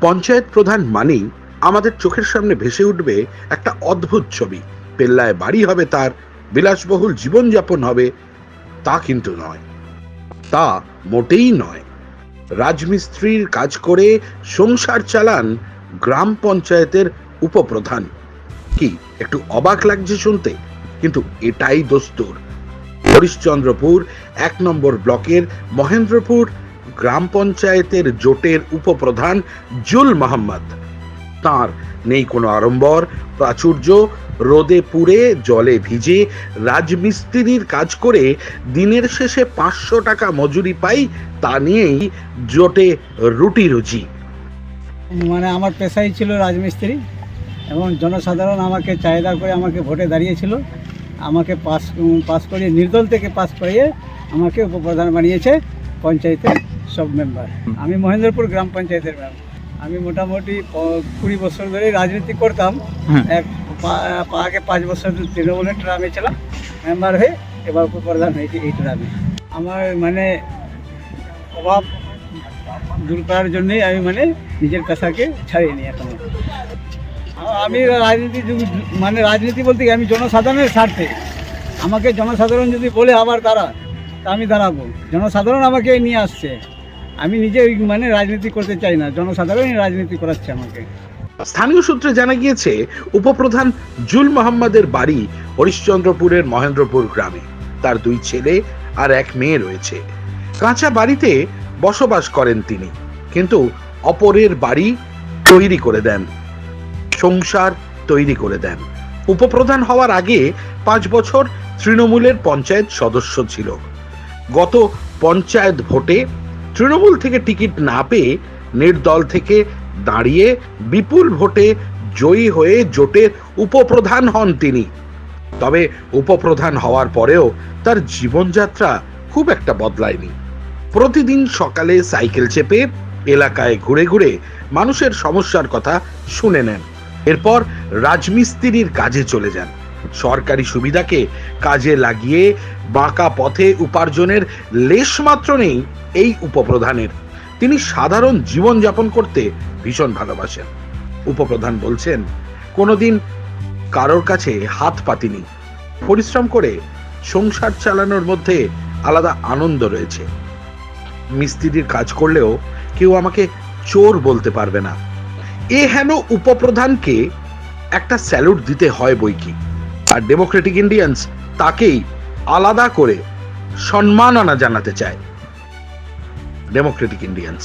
পঞ্চায়েত প্রধান মানেই আমাদের চোখের সামনে ভেসে উঠবে একটা অদ্ভুত ছবি। পেল্লায় বাড়ি হবে তার, বিলাসবহুল জীবনযাপন হবে, তা কিন্তু নয়। তা মোটেই নয়। রাজমিস্ত্রির কাজ করে সংসার চালান গ্রাম পঞ্চায়েতের উপপ্রধান। কি, একটু অবাক লাগছে শুনতে, কিন্তু এটাই দস্তুর। হরিশ্চন্দ্রপুর, এক নম্বর ব্লকের মহেন্দ্রপুর গ্রাম পঞ্চায়েতের জোটের উপপ্রধান জুল মোহাম্মদ। তার নেই কোনো আড়ম্বর, প্রাচুর্য, রোদে পুড়ে, জলে ভিজে, রাজমিস্ত্রির কাজ করে দিনের শেষে পাঁচশো টাকা মজুরি পাই, তা নিয়েই জোটে রুটি রুচি মানে আমার পেশাই ছিল রাজমিস্ত্রি এবং জনসাধারণ আমাকে চাহিদা করে আমাকে ভোটে দাঁড়িয়েছিল। আমাকে পাস পাস করিয়ে, নির্দল থেকে পাস করিয়ে আমাকে উপপ্রধান বানিয়েছে পঞ্চায়েতের সব মেম্বার আমি মহেন্দ্রপুর গ্রাম পঞ্চায়েতের মেম্বার আমি মোটামুটি কুড়ি বছর ধরে রাজনীতি করতাম। এক পা- পা- আগে পাঁচ বছর তৃণমূলের ট্রামে ছিলাম। মেম্বার হয়ে এবার উপপ্রধান হয়েছে এই ট্রামে আমার মানে অভাব দূর করার জন্যই আমি মানে নিজের পেশাকে ছাড়িয়ে নিই এখন। আমি রাজনীতি মানে রাজনীতি বলতে আমি জনসাধারণের স্বার্থে। আমাকে জনসাধারণ যদি বলে আবার দাঁড়া তা আমি দাঁড়াবো। জনসাধারণ আমাকে নিয়ে আসছে। আমি নিজে মানে রাজনীতি করতে চাই না, জনসাধারণই রাজনীতি করাচ্ছে আমাকে। স্থানীয় সূত্রে জানা গিয়েছে, উপপ্রধান জুল মোহাম্মদের বাড়ি হরিশ্চন্দ্রপুরের মহেন্দ্রপুর গ্রামে। তার দুই ছেলে আর এক মেয়ে রয়েছে। কাঁচা বাড়িতে বসবাস করেন তিনি, কিন্তু অপরের বাড়ি তৈরি করে দেন। সংসার তৈরি করে দেন। উপপ্রধান হওয়ার আগে পাঁচ বছর তৃণমূলের পঞ্চায়েত সদস্য ছিল। গত পঞ্চায়েত ভোটে তৃণমূল থেকে টিকিট না পেয়ে নির্দল থেকে দাঁড়িয়ে বিপুল ভোটে জয়ী হয়ে জোটের উপপ্রধান হন তিনি। তবে উপপ্রধান হওয়ার পরেও তার জীবনযাত্রা খুব একটা বদলায়নি। প্রতিদিন সকালে সাইকেল চেপে এলাকায় ঘুরে ঘুরে মানুষের সমস্যার কথা শুনে নেন। এরপর রাজমিস্ত্রির কাজে চলে যান। সরকারি সুবিধাকে কাজে লাগিয়ে বাঁকা পথে উপার্জনের লেশমাত্র নেই এই উপপ্রধানের। তিনি সাধারণ জীবন যাপন করতে ভীষণ ভালোবাসেন। উপপ্রধান বলছেন, কোনোদিন কারোর কাছে হাত পাতিনি। পরিশ্রম করে সংসার চালানোর মধ্যে আলাদা আনন্দ রয়েছে। মিস্ত্রির কাজ করলেও কেউ আমাকে চোর বলতে পারবে না। এ হেন উপপ্রধানকে একটা স্যালুট দিতে হয় বই কি? আর ডেমোক্রেটিক ইন্ডিয়ান্স তাকেই আলাদা করে সম্মাননা জানাতে চায় ডেমোক্রেটিক ইন্ডিয়ান্স